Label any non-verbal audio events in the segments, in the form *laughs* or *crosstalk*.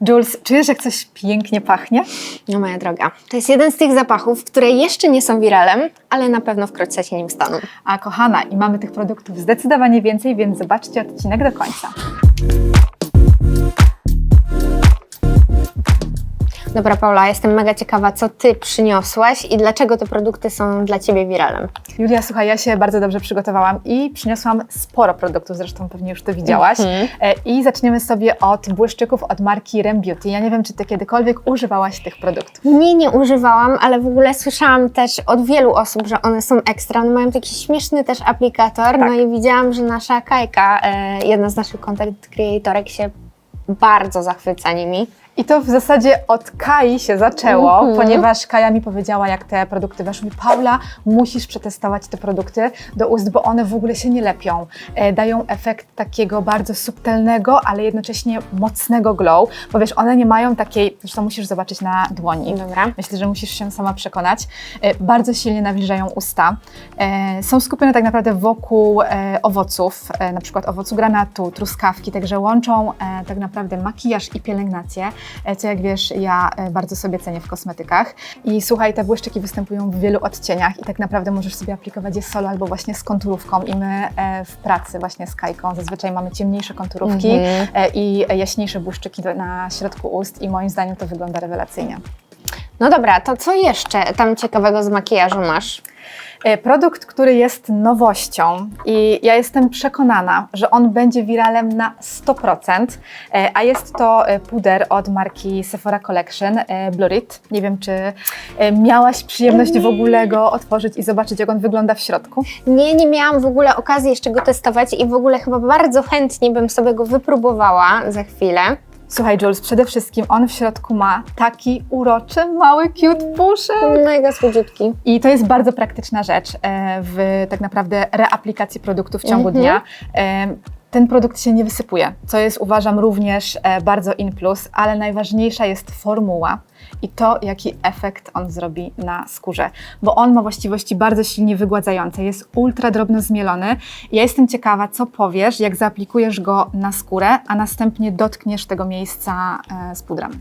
Jules, czujesz, jak coś pięknie pachnie? No moja droga, to jest jeden z tych zapachów, które jeszcze nie są wiralem, ale na pewno wkrótce się nim staną. A kochana, i mamy tych produktów zdecydowanie więcej, więc zobaczcie odcinek do końca. Dobra Paula, jestem mega ciekawa, co Ty przyniosłaś i dlaczego te produkty są dla Ciebie wiralem. Julia, słuchaj, ja się bardzo dobrze przygotowałam i przyniosłam sporo produktów, zresztą pewnie już to widziałaś. Mhm. E, I zaczniemy sobie od błyszczyków od marki Rem Beauty. Ja nie wiem, czy Ty kiedykolwiek używałaś tych produktów. Nie, nie używałam, ale w ogóle słyszałam też od wielu osób, że one są ekstra. One mają taki śmieszny też aplikator. No i widziałam, że nasza Kajka, e, jedna z naszych content creatorek się bardzo zachwyca nimi. I to w zasadzie od Kai się zaczęło, Mhm. ponieważ Kaja mi powiedziała, jak te produkty weszły. Paula, musisz przetestować te produkty do ust, bo one w ogóle się nie lepią. E, dają efekt takiego bardzo subtelnego, ale jednocześnie mocnego glow, bo wiesz, one nie mają takiej, zresztą musisz zobaczyć na dłoni. Dobra. Myślę, że musisz się sama przekonać. E, Bardzo silnie nawilżają usta. E, Są skupione tak naprawdę wokół e, owoców, e, na przykład owocu granatu, truskawki, także łączą e, tak naprawdę makijaż i pielęgnację, co jak wiesz, ja e, bardzo sobie cenię w kosmetykach. I słuchaj, te błyszczyki występują w wielu odcieniach i tak naprawdę możesz sobie aplikować je solo albo właśnie z konturówką i my e, w pracy właśnie z Kajką zazwyczaj mamy ciemniejsze konturówki Mhm. e, i jaśniejsze błyszczyki na środku ust i moim zdaniem to wygląda rewelacyjnie. No dobra, to co jeszcze tam ciekawego z makijażu masz? E, Produkt, który jest nowością i ja jestem przekonana, że on będzie wiralem na 100%, e, a jest to e, puder od marki Sephora Collection Blurit. Nie wiem, czy miałaś przyjemność w ogóle go otworzyć i zobaczyć, jak on wygląda w środku. Nie, nie miałam w ogóle okazji jeszcze go testować i w ogóle chyba bardzo chętnie bym sobie go wypróbowała za chwilę. Słuchaj, Jules, przede wszystkim on w środku ma taki uroczy, mały, cute puszek. Mega słodziutki. I to jest bardzo praktyczna rzecz e, w tak naprawdę reaplikacji produktu w ciągu Mhm. dnia. Ten produkt się nie wysypuje, co jest uważam również e, bardzo in plus, ale najważniejsza jest formuła i to, jaki efekt on zrobi na skórze, bo on ma właściwości bardzo silnie wygładzające, jest ultra drobno zmielony. Ja jestem ciekawa, co powiesz, jak zaaplikujesz go na skórę, a następnie dotkniesz tego miejsca e, z pudrem.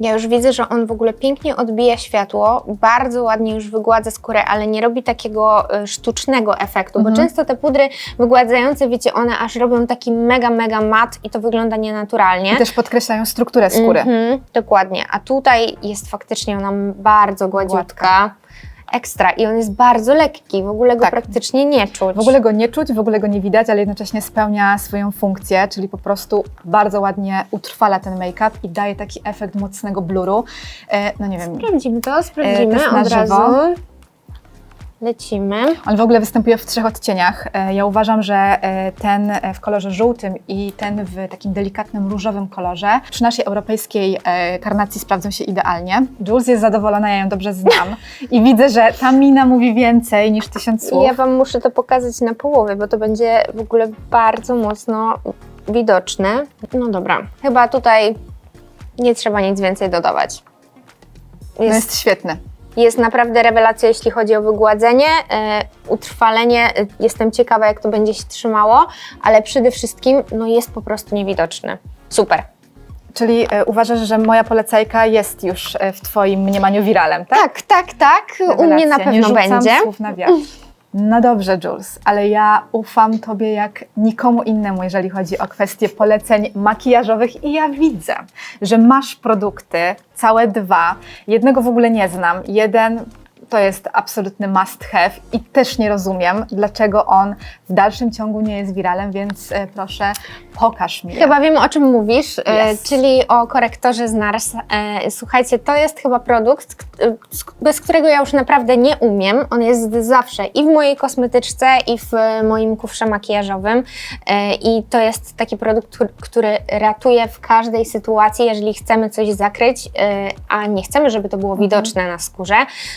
Ja już widzę, że on w ogóle pięknie odbija światło, bardzo ładnie już wygładza skórę, ale nie robi takiego y, sztucznego efektu, Mhm. bo często te pudry wygładzające, wiecie, one aż robią taki mega, mega mat i to wygląda nienaturalnie. I też podkreślają strukturę skóry. Mhm, dokładnie, a tutaj jest faktycznie ona bardzo gładziutka. Ekstra i on jest bardzo lekki, w ogóle go Tak. praktycznie nie czuć. W ogóle go nie czuć, w ogóle go nie widać, ale jednocześnie spełnia swoją funkcję, czyli po prostu bardzo ładnie utrwala ten make-up i daje taki efekt mocnego bluru. E, no nie wiem, Sprawdzimy to, sprawdzimy test na od żywo. razu. Lecimy. on w ogóle występuje w trzech odcieniach. E, ja uważam, że e, ten e, w kolorze żółtym i ten w takim delikatnym różowym kolorze przy naszej europejskiej karnacji sprawdzą się idealnie. Jules jest zadowolona, ja ją dobrze znam i widzę, że ta mina mówi więcej niż tysiąc słów. ja Wam muszę to pokazać na połowie, bo to będzie w ogóle bardzo mocno widoczne. No dobra, chyba tutaj nie trzeba nic więcej dodawać. No Jest, jest świetny. Jest naprawdę rewelacja, jeśli chodzi o wygładzenie, e, utrwalenie. E, Jestem ciekawa, jak to będzie się trzymało, ale przede wszystkim no, jest po prostu niewidoczny. Super. Czyli e, uważasz, że moja polecajka jest już w Twoim mniemaniu wiralem, tak? Tak, tak, tak. U mnie na Rewelacja, nie pewno rzucam będzie. słów na wiatr. No dobrze, Jules, ale ja ufam Tobie jak nikomu innemu, jeżeli chodzi o kwestie poleceń makijażowych i ja widzę, że masz produkty, całe dwa. Jednego w ogóle nie znam. Jeden to jest absolutny must have i też nie rozumiem, dlaczego on w dalszym ciągu nie jest wiralem, więc e, proszę, pokaż mi. je. Chyba wiem, o czym mówisz, e, Yes. czyli o korektorze z NARS. E, Słuchajcie, to jest chyba produkt, k- e, z- bez którego ja już naprawdę nie umiem. On jest zawsze i w mojej kosmetyczce, i w e, moim kufrze makijażowym. E, I to jest taki produkt, który- który ratuje w każdej sytuacji, jeżeli chcemy coś zakryć, e, a nie chcemy, żeby to było widoczne na skórze,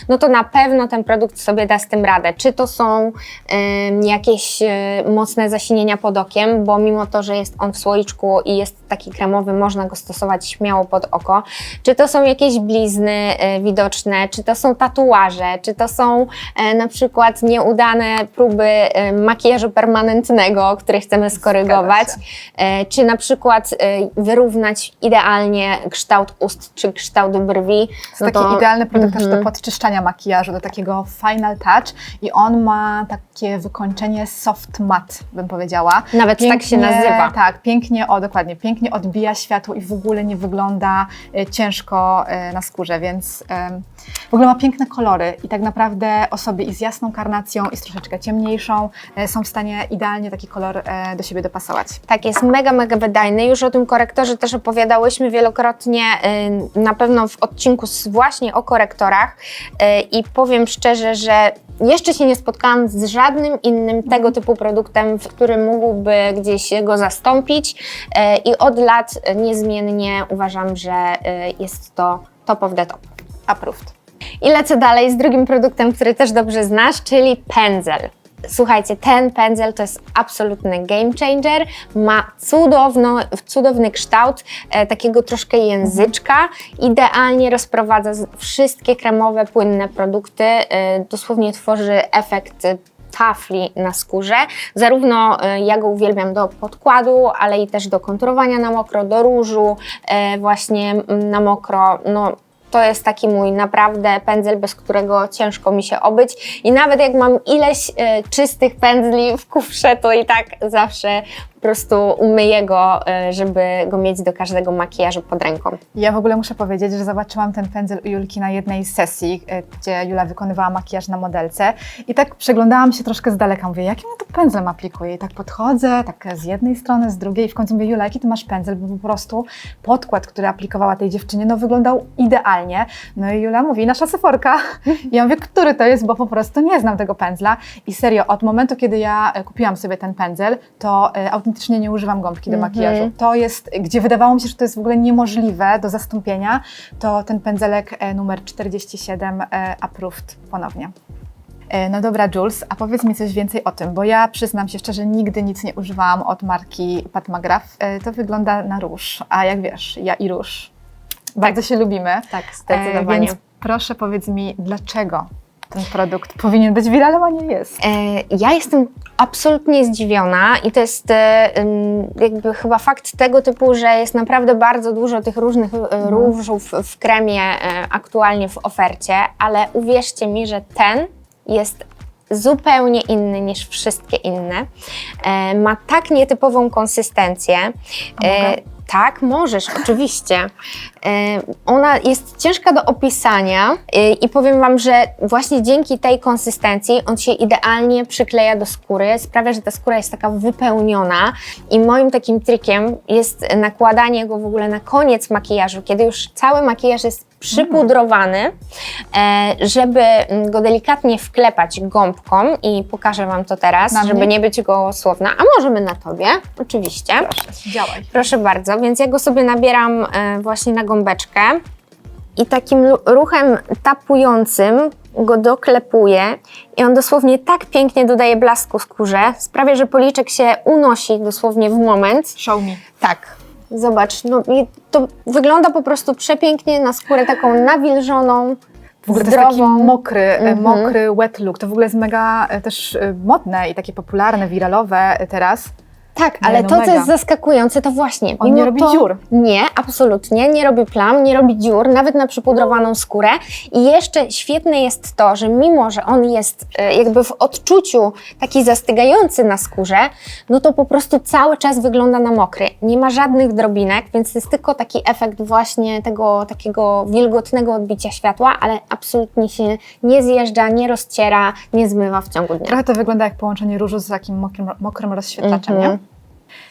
no to na pewno ten produkt sobie da z tym radę. Czy to są em, jakieś e, mocne zasinienia pod okiem, bo mimo to, że jest on w słoiczku i jest taki kremowy, można go stosować śmiało pod oko. Czy to są jakieś blizny e, widoczne, czy to są tatuaże, czy to są e, na przykład nieudane próby e, makijażu permanentnego, który chcemy skorygować, e, czy na przykład e, wyrównać idealnie kształt ust czy kształt brwi. To jest taki to- idealny produkt też Mhm. do podczyszczania makijażu, do takiego final touch i on ma takie wykończenie soft matte, bym powiedziała. Nawet tak się nazywa. Tak, pięknie, o dokładnie, pięknie odbija światło i w ogóle nie wygląda e, ciężko e, na skórze, więc w ogóle ma piękne kolory i tak naprawdę osoby i z jasną karnacją i z troszeczkę ciemniejszą e, są w stanie idealnie taki kolor e, do siebie dopasować. Tak, jest mega, mega wydajny. Już o tym korektorze też opowiadałyśmy wielokrotnie, y, na pewno w odcinku z, właśnie o korektorach y, i powiem szczerze, że jeszcze się nie spotkałam z żadnym innym tego typu produktem, w którym mógłby gdzieś go zastąpić y, i od lat niezmiennie uważam, że y, jest to top of the top. Approved. I lecę dalej z drugim produktem, który też dobrze znasz, czyli pędzel. Słuchajcie, ten pędzel to jest absolutny game changer. Ma cudowno, cudowny kształt e, takiego troszkę języczka. Idealnie rozprowadza wszystkie kremowe, płynne produkty. E, dosłownie tworzy efekt tafli na skórze. Zarówno e, ja go uwielbiam do podkładu, ale i też do konturowania na mokro, do różu e, właśnie mm, na mokro. No, to jest taki mój naprawdę pędzel, bez którego ciężko mi się obyć. I nawet jak mam ileś e, czystych pędzli w kufrze, to i tak zawsze po prostu umyję go, e, żeby go mieć do każdego makijażu pod ręką. Ja w ogóle muszę powiedzieć, że zobaczyłam ten pędzel u Julki na jednej z sesji, e, gdzie Jula wykonywała makijaż na modelce i tak przeglądałam się troszkę z daleka, mówię, jakim ja to pędzlem aplikuję? I tak podchodzę, tak z jednej strony, z drugiej i w końcu mówię, Jula, jaki ty masz pędzel? Bo po prostu podkład, który aplikowała tej dziewczynie, no wyglądał idealnie. No i Jula mówi, nasza seforka. I *laughs* ja mówię, który to jest, bo po prostu nie znam tego pędzla. I serio, od momentu, kiedy ja e, kupiłam sobie ten pędzel, to autentycznie nie używam gąbki do Mhm. makijażu. To jest, gdzie wydawało mi się, że to jest w ogóle niemożliwe do zastąpienia, to ten pędzelek e, numer 47 e, approved ponownie. E, No dobra, Jules, a powiedz mi coś więcej o tym, bo ja przyznam się szczerze, nigdy nic nie używałam od marki Pat McGrath. To wygląda na róż, a jak wiesz, ja i róż. Bardzo się lubimy. Tak, E, Więc proszę powiedz mi, dlaczego ten produkt powinien być wiralem, a nie jest? E, Ja jestem absolutnie zdziwiona i to jest e, jakby chyba fakt tego typu, że jest naprawdę bardzo dużo tych różnych e, różów w kremie aktualnie w ofercie, ale uwierzcie mi, że ten jest zupełnie inny niż wszystkie inne. Ma tak nietypową konsystencję. Mogę? Tak, możesz, oczywiście. E, Ona jest ciężka do opisania e, i powiem Wam, że właśnie dzięki tej konsystencji on się idealnie przykleja do skóry, sprawia, że ta skóra jest taka wypełniona i moim takim trikiem jest nakładanie go w ogóle na koniec makijażu, kiedy już cały makijaż jest przypudrowany, e, żeby go delikatnie wklepać gąbką i pokażę Wam to teraz, Na mnie? żeby nie być gołosłowna, a możemy na Tobie, oczywiście. Proszę, działaj. Proszę bardzo, więc ja go sobie nabieram e, właśnie na gąbeczkę i takim ruchem tapującym go doklepuję i on dosłownie tak pięknie dodaje blasku skórze, sprawia, że policzek się unosi dosłownie w moment. Show me. Tak. Zobacz, no i to wygląda po prostu przepięknie na skórę taką nawilżoną, W ogóle to jest taki zdrową. mokry, e, Mhm. mokry wet look. To w ogóle jest mega e, też e, modne i takie popularne, wiralowe teraz. Tak, ale no to, co mega. jest zaskakujące, to właśnie. On nie robi to, dziur. Nie, absolutnie. Nie robi plam, nie robi dziur, nawet na przypudrowaną skórę. I jeszcze świetne jest to, że mimo, że on jest e, jakby w odczuciu taki zastygający na skórze, no to po prostu cały czas wygląda na mokry. Nie ma żadnych drobinek, więc to jest tylko taki efekt właśnie tego takiego wilgotnego odbicia światła, ale absolutnie się nie zjeżdża, nie rozciera, nie zmywa w ciągu dnia. Trochę to wygląda jak połączenie różu z takim mokrym, mokrym rozświetlaczem, Mhm. nie?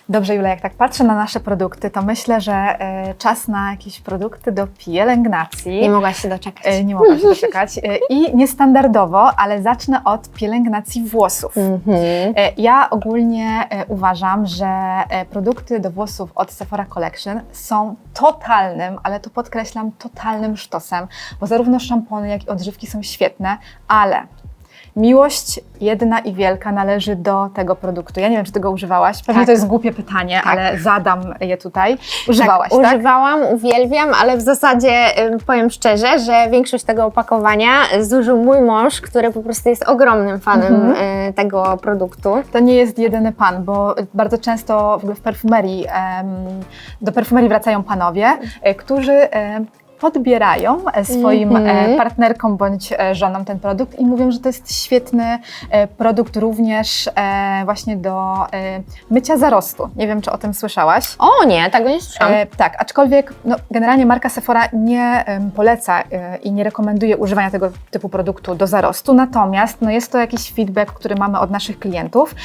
Dobrze, Julia, jak tak patrzę na nasze produkty, to myślę, że e, czas na jakieś produkty do pielęgnacji. Nie mogłaś się doczekać. E, nie mogę się doczekać. E, I niestandardowo, ale zacznę od pielęgnacji włosów. Mhm. E, Ja ogólnie uważam, że produkty do włosów od Sephora Collection są totalnym, ale to podkreślam, totalnym sztosem, bo zarówno szampony, jak i odżywki są świetne, ale miłość jedna i wielka należy do tego produktu. Ja nie wiem, czy ty go używałaś. Pewnie Tak. to jest głupie pytanie, Tak. ale zadam je tutaj. Używałaś, tak? Używałam, uwielbiam, ale w zasadzie powiem szczerze, że większość tego opakowania zużył mój mąż, który po prostu jest ogromnym fanem Mhm. y, tego produktu. To nie jest jedyny pan, bo bardzo często w w perfumerii, do perfumerii wracają panowie, e, którzy podbierają e, swoim Mhm. e, partnerkom bądź e, żonom ten produkt i mówią, że to jest świetny produkt również właśnie do mycia zarostu. Nie wiem, czy o tym słyszałaś. O nie, tego nie słyszałam. Tak, aczkolwiek no, generalnie marka Sephora nie poleca i nie rekomenduje używania tego typu produktu do zarostu, natomiast no, jest to jakiś feedback, który mamy od naszych klientów,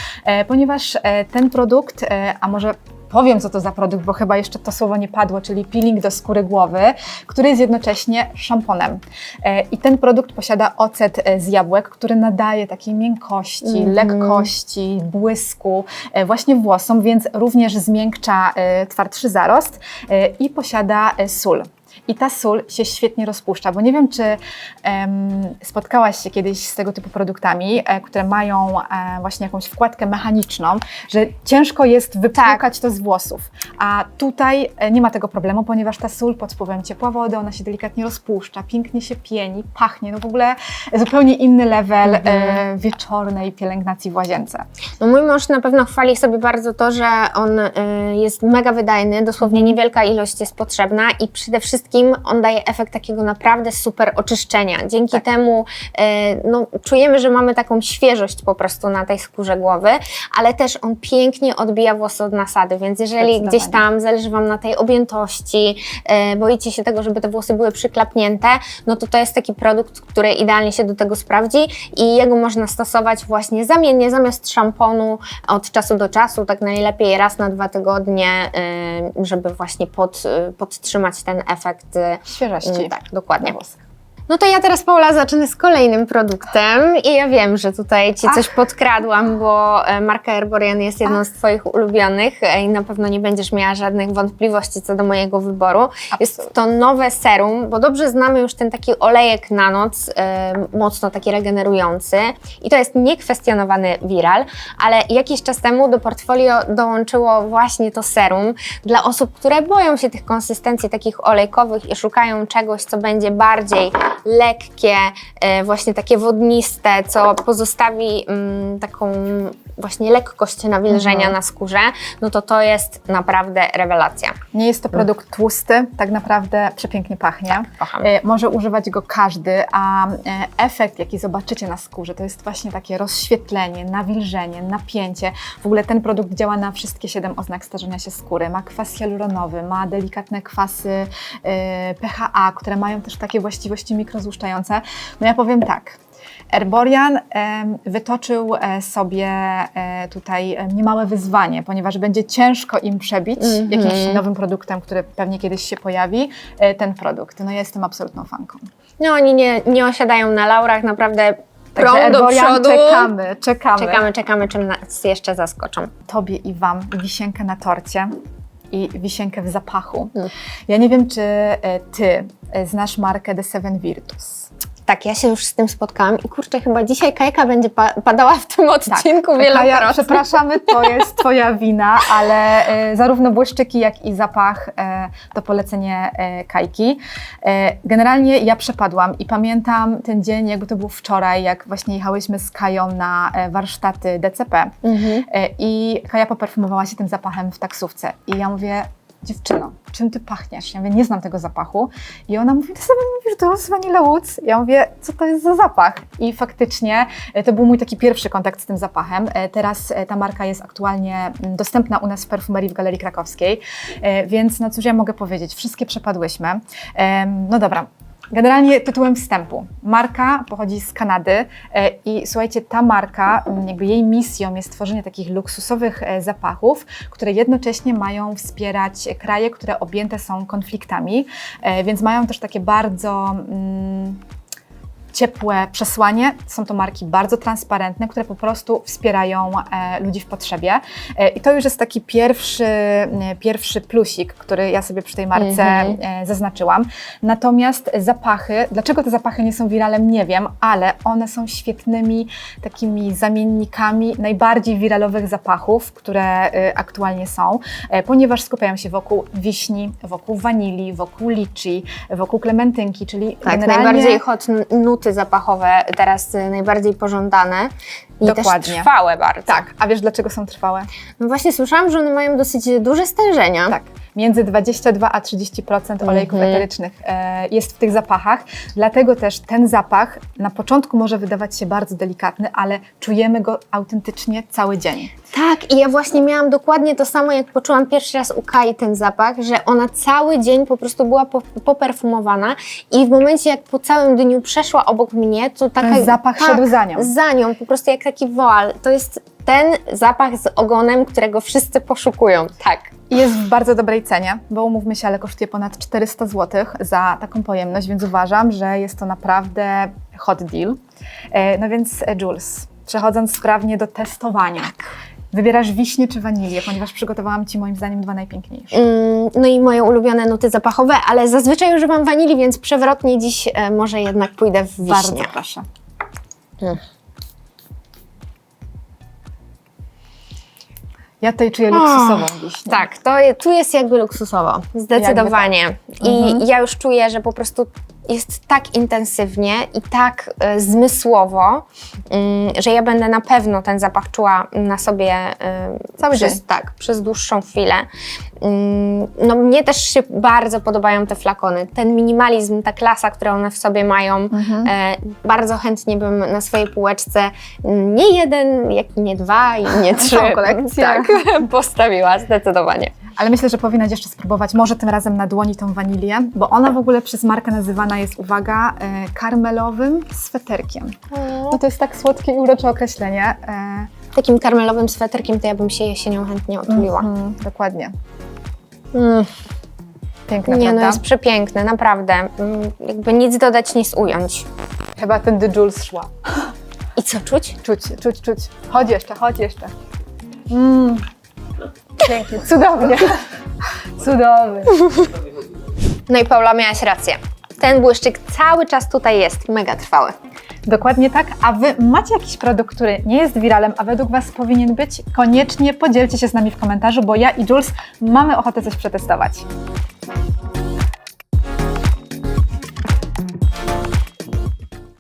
ponieważ ten produkt, a może powiem co to za produkt, bo chyba jeszcze to słowo nie padło, czyli peeling do skóry głowy, który jest jednocześnie szamponem. E, I ten produkt posiada ocet e, z jabłek, który nadaje takiej miękkości, Mhm. lekkości, błysku e, właśnie włosom, więc również zmiękcza twardszy zarost i posiada sól. I ta sól się świetnie rozpuszcza, bo nie wiem, czy em, spotkałaś się kiedyś z tego typu produktami, e, które mają e, właśnie jakąś wkładkę mechaniczną, że ciężko jest wypłukać to z włosów. A tutaj e, nie ma tego problemu, ponieważ ta sól pod wpływem ciepła wody, ona się delikatnie rozpuszcza, pięknie się pieni, pachnie. No w ogóle zupełnie inny level e, wieczornej pielęgnacji w łazience. No mój mąż na pewno chwali sobie bardzo to, że on y, jest mega wydajny, dosłownie niewielka ilość jest potrzebna i przede wszystkim on daje efekt takiego naprawdę super oczyszczenia. Dzięki Tak. temu y, no, czujemy, że mamy taką świeżość po prostu na tej skórze głowy, ale też on pięknie odbija włosy od nasady, więc jeżeli gdzieś tam zależy Wam na tej objętości, y, boicie się tego, żeby te włosy były przyklapnięte, no to to jest taki produkt, który idealnie się do tego sprawdzi i jego można stosować właśnie zamiennie zamiast szamponu od czasu do czasu, tak najlepiej raz na dwa tygodnie, y, żeby właśnie pod, podtrzymać ten efekt. Y, Świeżości. y, Tak, dokładnie. No to ja teraz, Paula, zacznę z kolejnym produktem i ja wiem, że tutaj Ci coś podkradłam, bo e, marka Herborian jest jedną z Twoich ulubionych e, i na pewno nie będziesz miała żadnych wątpliwości co do mojego wyboru. Jest to nowe serum, bo dobrze znamy już ten taki olejek na noc, e, mocno taki regenerujący. I to jest niekwestionowany viral, ale jakiś czas temu do portfolio dołączyło właśnie to serum dla osób, które boją się tych konsystencji takich olejkowych i szukają czegoś, co będzie bardziej lekkie, e, właśnie takie wodniste, co pozostawi mm, taką właśnie lekkość nawilżenia Mhm. na skórze, no to to jest naprawdę rewelacja. Nie jest to produkt tłusty, tak naprawdę przepięknie pachnie. kocham. E, Może używać go każdy, a e, efekt, jaki zobaczycie na skórze, to jest właśnie takie rozświetlenie, nawilżenie, napięcie. W ogóle ten produkt działa na wszystkie siedem oznak starzenia się skóry. Ma kwas hialuronowy, ma delikatne kwasy PHA, które mają też takie właściwości mikrozłuszczające. No ja powiem tak. Erborian wytoczył e, sobie e, tutaj niemałe wyzwanie, ponieważ będzie ciężko im przebić Mhm. jakimś nowym produktem, który pewnie kiedyś się pojawi, e, ten produkt. No ja jestem absolutną fanką. No oni nie, nie osiadają na laurach, naprawdę Także prą do przodu. czekamy, czekamy. Czekamy, czekamy, czym nas jeszcze zaskoczą. Tobie i Wam wisienkę na torcie i wisienkę w zapachu. Mm. Ja nie wiem, czy e, Ty e, znasz markę The Seven Virtus. Tak, ja się już z tym spotkałam i kurczę, chyba dzisiaj Kajka będzie pa padała w tym odcinku Kaja, wielokrotnie. przepraszamy, to jest Twoja wina, ale e, zarówno błyszczyki, jak i zapach e, to polecenie e, Kajki. Generalnie ja przepadłam i pamiętam ten dzień, jakby to był wczoraj, jak właśnie jechałyśmy z Kają na warsztaty DCP Mhm. i Kaja poperfumowała się tym zapachem w taksówce i ja mówię, dziewczyno, czym ty pachniesz? Ja mówię, nie znam tego zapachu. I ona mówi, ty sobie mówisz, to jest Vanilla Woods. Ja mówię, co to jest za zapach? I faktycznie e, to był mój taki pierwszy kontakt z tym zapachem. E, Teraz e, ta marka jest aktualnie mm, dostępna u nas w perfumerii w Galerii Krakowskiej, więc no cóż ja mogę powiedzieć, wszystkie przepadłyśmy. No dobra, Generalnie tytułem wstępu. Marka pochodzi z Kanady e, i słuchajcie, ta marka, m, jakby jej misją jest tworzenie takich luksusowych e, zapachów, które jednocześnie mają wspierać kraje, które objęte są konfliktami, e, więc mają też takie bardzo mm, ciepłe przesłanie. Są to marki bardzo transparentne, które po prostu wspierają e, ludzi w potrzebie. E, I to już jest taki pierwszy, pierwszy plusik, który ja sobie przy tej marce Mhm. e, zaznaczyłam. Natomiast zapachy, dlaczego te zapachy nie są wiralem, nie wiem, ale one są świetnymi takimi zamiennikami najbardziej wiralowych zapachów, które aktualnie są, ponieważ skupiają się wokół wiśni, wokół wanilii, wokół liczy, wokół klementynki, czyli Tak, generalnie... najbardziej hot n- nuty zapachowe, teraz y, najbardziej pożądane i Dokładnie. też trwałe bardzo. Tak, a wiesz dlaczego są trwałe? No właśnie słyszałam, że one mają dosyć duże stężenia. Tak. Między 22 a 30% olejków Mhm. eterycznych e, jest w tych zapachach, dlatego też ten zapach na początku może wydawać się bardzo delikatny, ale czujemy go autentycznie cały dzień. Tak, i ja właśnie miałam dokładnie to samo, jak poczułam pierwszy raz u Kai ten zapach, że ona cały dzień po prostu była po, poperfumowana i w momencie, jak po całym dniu przeszła obok mnie, to taka... Ten zapach tak, szedł za nią. Za nią, po prostu jak taki woal. To jest ten zapach z ogonem, którego wszyscy poszukują. Tak. I jest w bardzo dobrej cenie, bo umówmy się, ale kosztuje ponad 400 zł za taką pojemność, więc uważam, że jest to naprawdę hot deal. E, No więc e, Jules, przechodząc sprawnie do testowania. Wybierasz wiśnie czy wanilię, ponieważ przygotowałam Ci moim zdaniem dwa najpiękniejsze. Mm, No i moje ulubione nuty zapachowe, ale zazwyczaj używam wanilii, więc przewrotnie dziś e, może jednak pójdę w wiśnie. Bardzo proszę. Mm. Ja tutaj czuję luksusową wiśnię. Tak, to tu jest jakby luksusowo, zdecydowanie. I Mhm. ja już czuję, że po prostu jest tak intensywnie i tak e, zmysłowo, mm, że ja będę na pewno ten zapach czuła na sobie e, Cały przez, dzień. tak, przez dłuższą chwilę. Mm, no mnie też się bardzo podobają te flakony. Ten minimalizm, ta klasa, którą one w sobie mają, Mhm. e, bardzo chętnie bym na swojej półeczce nie jeden, jak i nie dwa i nie *laughs* trzy kolekcję. tak, *laughs* postawiła, zdecydowanie. Ale myślę, że powinnaś jeszcze spróbować, może tym razem na dłoni tą wanilię, bo ona w ogóle przez markę nazywana jest, uwaga, e, karmelowym sweterkiem. No to jest tak słodkie i urocze określenie. E, Takim karmelowym sweterkiem to ja bym się jesienią chętnie otuliła. mhm, dokładnie. Mm. Piękne, Nie, no prawda? jest przepiękne, naprawdę. Mm, Jakby nic dodać, nic ująć. Chyba ten The Jules szła. I co czuć? Czuć, czuć, czuć. Chodź jeszcze, chodź jeszcze. Mm. Pięknie, cudownie. Cudownie. No i Paula, miałaś rację. Ten błyszczyk cały czas tutaj jest, mega trwały. Dokładnie tak. A Wy macie jakiś produkt, który nie jest wiralem, a według Was powinien być? Koniecznie podzielcie się z nami w komentarzu, bo ja i Jules mamy ochotę coś przetestować.